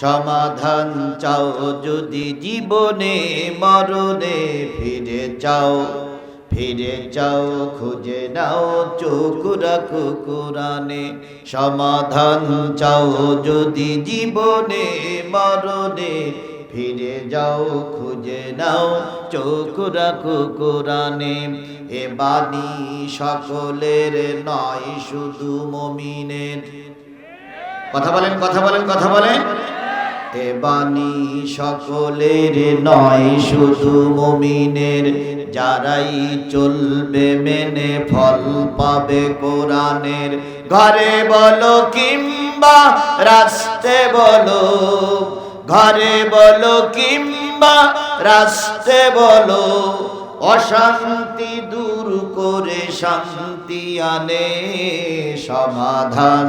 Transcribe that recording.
সমাধান চাও যদি জীবনে মরণে ফিরে চাও ফিরে চাও, খুঁজে নাও চোখ রাখো কোরআনে। সমাধান চাও যদি জীবনে মরণে ফিরে যাও, খুঁজে নাও চোখ রাখো কোরআনে। এ বাণী সকলের নয়, শুধু মমিনের। কথা বলেন কথা বলেন কথা বলেন। এ বাণী সকলের নয়, শুধু মমিনের। যারাই চলবে মেনে ফল পাবে কোরআনের। ঘরে বলো কিংবা রাস্তে বলো, ঘরে বলো কিংবা রাস্তে বলো, অশান্তি দূর করে শান্তি আনে সমাধান।